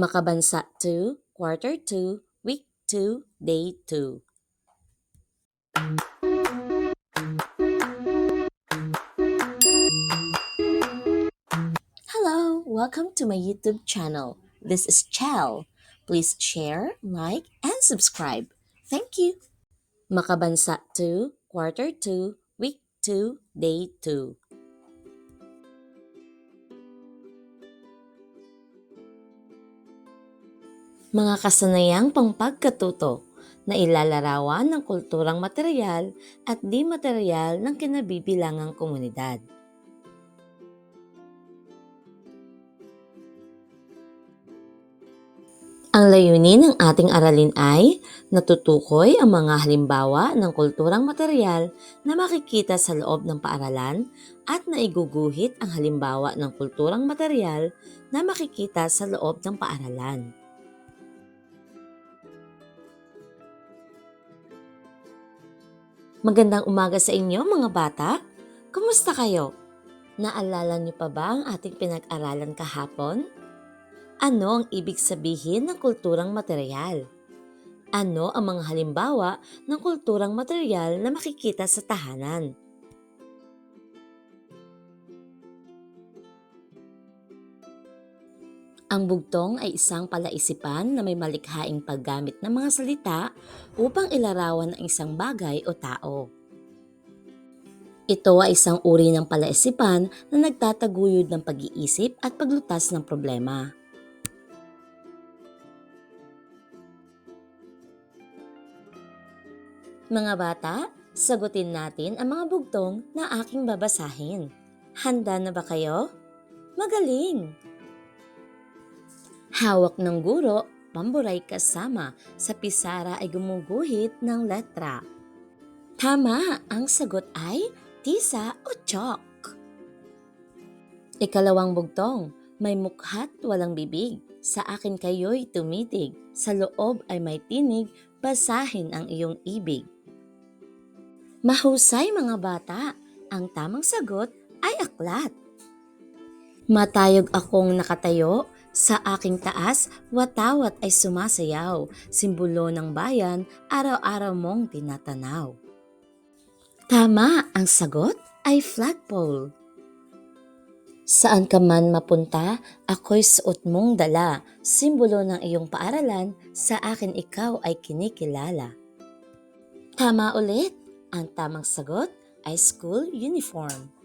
Makabansa 2, Quarter 2, Week 2, Day 2. Hello! Welcome to my YouTube channel. This is Chel. Please share, like, and subscribe. Thank you! Makabansa 2, Quarter 2, Week 2, Day 2. Mga kasanayang pangpagkatuto na ilalarawan ng kulturang material at di material ng kinabibilangang komunidad. Ang layunin ng ating aralin ay natutukoy ang mga halimbawa ng kulturang material na makikita sa loob ng paaralan at naiguguhit ang halimbawa ng kulturang material na makikita sa loob ng paaralan. Magandang umaga sa inyo mga bata. Kumusta kayo? Naalala niyo pa ba ang ating pinag-aralan kahapon? Ano ang ibig sabihin ng kulturang material? Ano ang mga halimbawa ng kulturang material na makikita sa tahanan? Ang bugtong ay isang palaisipan na may malikhaing paggamit ng mga salita upang ilarawan ang isang bagay o tao. Ito ay isang uri ng palaisipan na nagtataguyod ng pag-iisip at paglutas ng problema. Mga bata, sagutin natin ang mga bugtong na aking babasahin. Handa na ba kayo? Magaling! Hawak ng guro, pamburay kasama, sa pisara ay gumuguhit ng letra. Tama, ang sagot ay tisa o chalk. Ikalawang bugtong, may mukha't walang bibig. Sa akin kayo'y tumitig, sa loob ay may tinig, basahin ang iyong ibig. Mahusay mga bata, ang tamang sagot ay aklat. Matayog akong nakatayo, sa aking taas, watawat ay sumasayaw, simbolo ng bayan, araw-araw mong tinatanaw. Tama, ang sagot ay flagpole. Saan ka man mapunta, ako'y suot mong dala, simbolo ng iyong paaralan, sa akin ikaw ay kinikilala. Tama ulit, ang tamang sagot ay school uniform.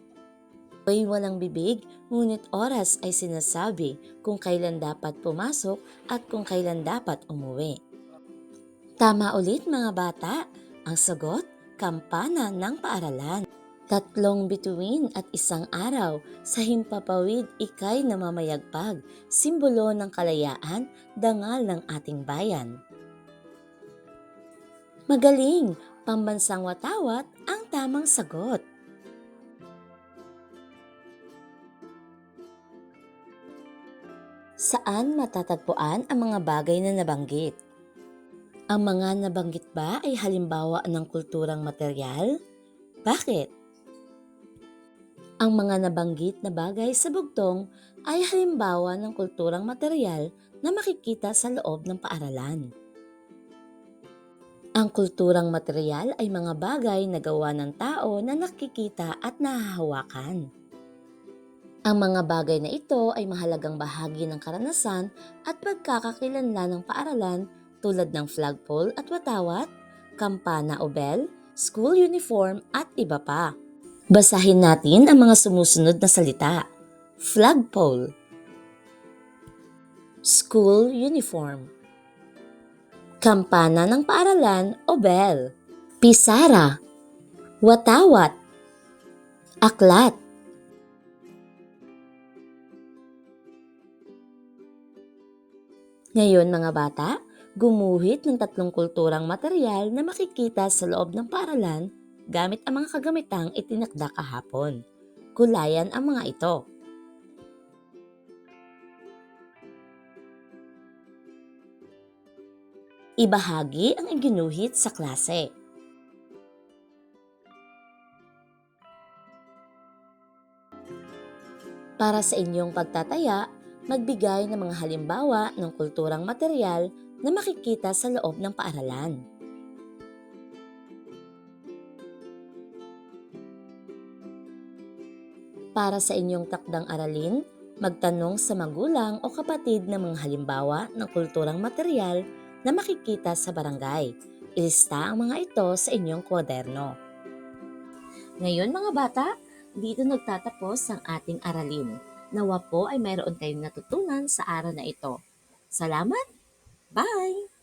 Ako'y walang bibig, ngunit oras ay sinasabi kung kailan dapat pumasok at kung kailan dapat umuwi. Tama ulit mga bata, ang sagot, kampana ng paaralan. Tatlong bituin at isang araw, sa himpapawid ikay namamayagpag, simbolo ng kalayaan, dangal ng ating bayan. Magaling! Pambansang watawat ang tamang sagot. Saan matatagpuan ang mga bagay na nabanggit? Ang mga nabanggit ba ay halimbawa ng kulturang material? Bakit? Ang mga nabanggit na bagay sa bugtong ay halimbawa ng kulturang material na makikita sa loob ng paaralan. Ang kulturang material ay mga bagay na gawa ng tao na nakikita at nahahawakan. Ang mga bagay na ito ay mahalagang bahagi ng karanasan at pagkakakilanlan ng paaralan tulad ng flagpole at watawat, kampana o bell, school uniform at iba pa. Basahin natin ang mga sumusunod na salita. Flagpole. School uniform. Kampana ng paaralan o bell. Pisara. Watawat. Aklat Ngayon mga bata, gumuhit ng tatlong kulturang material na makikita sa loob ng paaralan gamit ang mga kagamitang itinakda kahapon. Kulayan ang mga ito. Ibahagi ang iginuhit sa klase. Para sa inyong pagtataya, Magbigay ng mga halimbawa ng kulturang material na makikita sa loob ng paaralan. Para sa inyong takdang aralin, magtanong sa magulang o kapatid ng mga halimbawa ng kulturang material na makikita sa barangay. Ilista ang mga ito sa inyong kwaderno. Ngayon mga bata, dito nagtatapos ang ating aralin. Nawa po ay mayroon kayong natutunan sa araw na ito. Salamat! Bye!